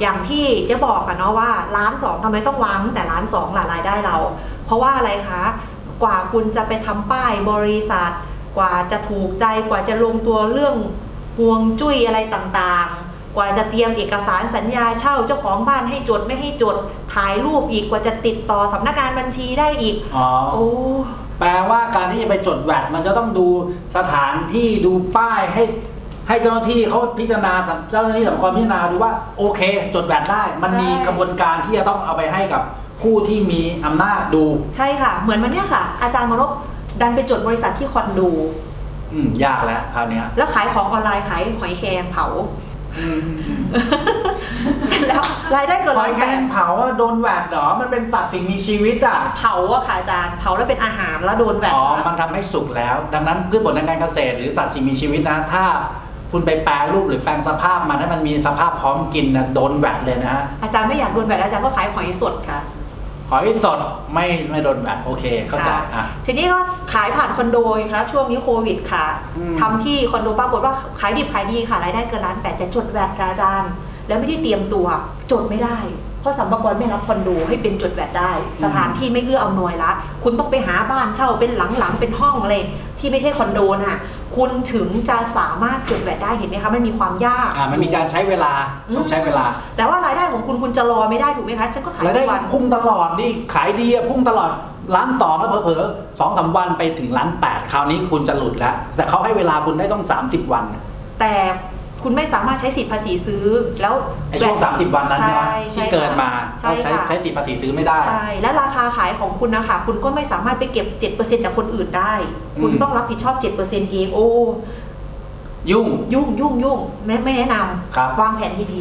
อย่างที่เจ๊บอกอะเนาะว่าล้านสองทำไมต้องวางตั้งแต่ล้านสองล่ะรายได้เรา เพราะว่าอะไรคะ กว่าคุณจะไปทำป้ายบริษัท กว่าจะถูกใจกว่าจะลงตัวเรื่องห่วงจุ้ยอะไรต่างๆ กว่าจะเตรียมเอกสารสัญญาเช่าเจ้าของบ้านให้จดไม่ให้จดถ่ายรูปอีกกว่าจะติดต่อสำนักงานบัญชีได้อีก อ๋อ โอ้แปลว่าการที่จะไปจดแวดมันจะต้องดูสถานที่ดูป้ายให้ ให้เจ้าหน้าที่เขาพิจารณาสัมเจ้าหน้าที่สัมภาระพิจารณาดูว่าโอเค จดแวดได้ มันมีกระบวนการที่จะต้องเอาไปให้กับผู้ที่มีอำนาจดูใช่ค่ะ เหมือนวันเนี้ยค่ะ อาจารย์มานพดันไปจดบริษัทที่คอนโดอืมยากแล้วคราวเนี้ยแล้วขายของออนไลน์ขายหอยแครงเผา อืมเสร็จแล้วรายได้เกินหอล้ายนแคแปรดงเผาอะโดนแวดเหรอมันเป็นสัตว์สิ่งมีชีวิตอะ เผาอะค่ะอาจารย์เผาแล้วเป็นอาหารแล้วโดนแบบอ๋อ มันทำให้สุกแล้ว ดังนั้นพืชผลทางการเกษตรหรือสัตว์สิ่งมีชีวิตนะ ถ้า คุณไปแปรรูปหรือแปลงสภาพมันให้มันมีสภาพพร้อมกินนะโดนแวดเลยนะฮะอาจารย์ไม่อยากโดนแบบอาจารย์ก็ขายหอยสดค่ะหอยสดไม่ไม่โดนแวดโอเคเข้าใจค่ะอะทีนี้ก็ขายผ่านคอนโดค่ะช่วงนี้โควิดค่ะอืมทำที่คอนโดปรากฏว่าขายดิบขายดีค่ะรายได้เกินล้านแปดแต่จดแวดค่ะอาจารย์ แล้วไม่ได้เตรียมตัวจดไม่ได้ เพราะสัมภาระไม่รับคอนโดให้เป็นจดแวดได้ สถานที่ไม่เอื้ออำนวยละคุณต้องไปหาบ้านเช่าเป็นหลังๆเป็นห้องอะไรที่ไม่ใช่คอนโดน่ะคุณถึงจะสามารถจดแวดได้เห็นไหมคะมันมีความยาก อ่ามันมีการใช้เวลาต้องใช้เวลา แต่ว่ารายได้ของคุณคุณจะรอไม่ได้ถูกไหมคะฉันก็ขายรายได้ทุกวันพุ่งตลอดนี่ขายดีอะพุ่งตลอดล้านสองแล้วเผลอๆสองสามวันไปถึงล้านแปดคราวนี้คุณจะหลุดแล้วแต่เขาให้เวลาคุณได้ต้อง 30 วัน แต่ คุณไม่สามารถใช้สิทธิภาษีซื้อ แล้วไอ้ช่วง30 วันนั้นใช่ไหมใช่ที่เกินมาใช่ก็ใช้ค่ะ ใช้สิทธิภาษีซื้อไม่ได้ ใช่และราคาขายของคุณนะคะคุณก็ไม่สามารถไปเก็บ 7%จากคนอื่นได้ คุณอืม ต้องรับผิดชอบ 7%เองโอ้ยุ่ง ยุ่งยุ่งยุ่งไม่ไม่แนะนำครับ วางแผนให้ดี